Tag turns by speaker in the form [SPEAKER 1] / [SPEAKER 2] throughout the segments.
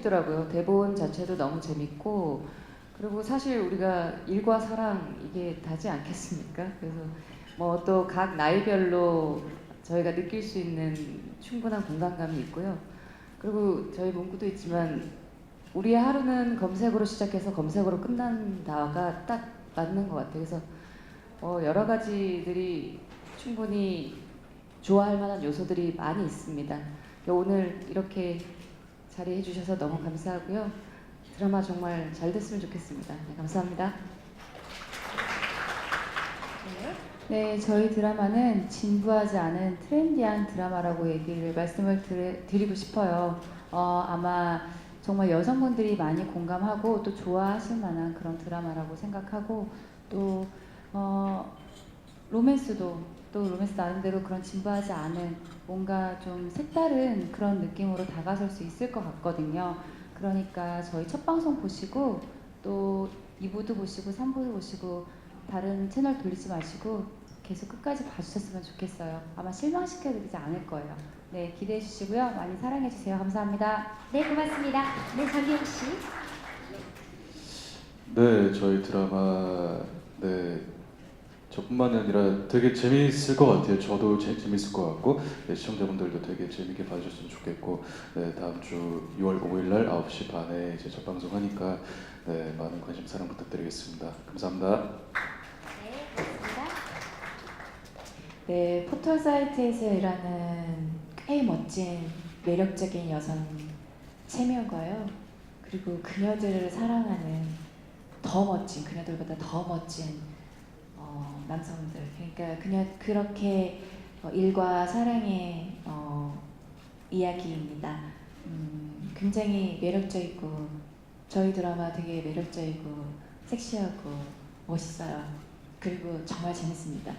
[SPEAKER 1] 대본 자체도 너무 재밌고 그리고 사실 우리가 일과 사랑 이게 다지 않겠습니까? 그래서 뭐 또 각 나이별로 저희가 느낄 수 있는 충분한 공간감이 있고요. 그리고 저희 문구도 있지만 우리의 하루는 검색으로 시작해서 검색으로 끝난다가 딱 맞는 것 같아요. 그래서 어, 여러 가지들이 충분히 좋아할 만한 요소들이 많이 있습니다. 오늘 이렇게 자리해 주셔서 너무 감사하고요. 드라마 정말 잘 됐으면 좋겠습니다. 네, 감사합니다.
[SPEAKER 2] 네, 저희 드라마는 진부하지 않은 트렌디한 드라마라고 얘기를 말씀을 드리, 드리고 싶어요. 어, 아마 정말 여성분들이 많이 공감하고 또 좋아하실 만한 그런 드라마라고 생각하고 또 어, 로맨스도 또 로맨스 나름대로 그런 진부하지 않은 뭔가 좀 색다른 그런 느낌으로 다가설 수 있을 것 같거든요. 그러니까 저희 첫 방송 보시고 또 2부도 보시고 3부도 보시고 다른 채널 돌리지 마시고 계속 끝까지 봐주셨으면 좋겠어요. 아마 실망시켜드리지 않을 거예요. 네, 기대해 주시고요. 많이 사랑해 주세요. 감사합니다.
[SPEAKER 3] 네, 고맙습니다. 네, 장기영 씨.
[SPEAKER 4] 네, 저희 드라마 네 저뿐만이 아니라 되게 재미있을 것 같아요. 저도 재, 재밌을 것 같고 네, 시청자분들도 되게 재밌게 봐주셨으면 좋겠고 네, 다음 주 6월 5일 날 9시 반에 이제 첫 방송 하니까 네, 많은 관심 사랑 부탁드리겠습니다. 감사합니다.
[SPEAKER 3] 네.
[SPEAKER 5] 네, 포털 사이트에서 일하는 꽤 멋진 매력적인 여성 체면과요. 그리고 그녀들을 사랑하는 더 멋진 그녀들보다 더 멋진 어, 남성들. 그러니까 그녀 그렇게 어, 일과 사랑의 어, 이야기입니다. 음, 굉장히 매력적이고 저희 드라마 되게 매력적이고 섹시하고 멋있어요. 그리고 정말 재밌습니다.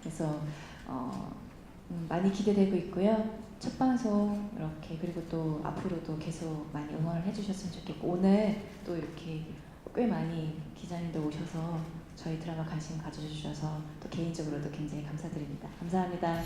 [SPEAKER 5] 그래서 어, 음, 많이 기대되고 있고요. 첫 방송 이렇게 그리고 또 앞으로도 계속 많이 응원을 해주셨으면 좋겠고 오늘 또 이렇게 꽤 많이 기자님들 오셔서 저희 드라마 관심 가져주셔서 또 개인적으로도 굉장히 감사드립니다. 감사합니다.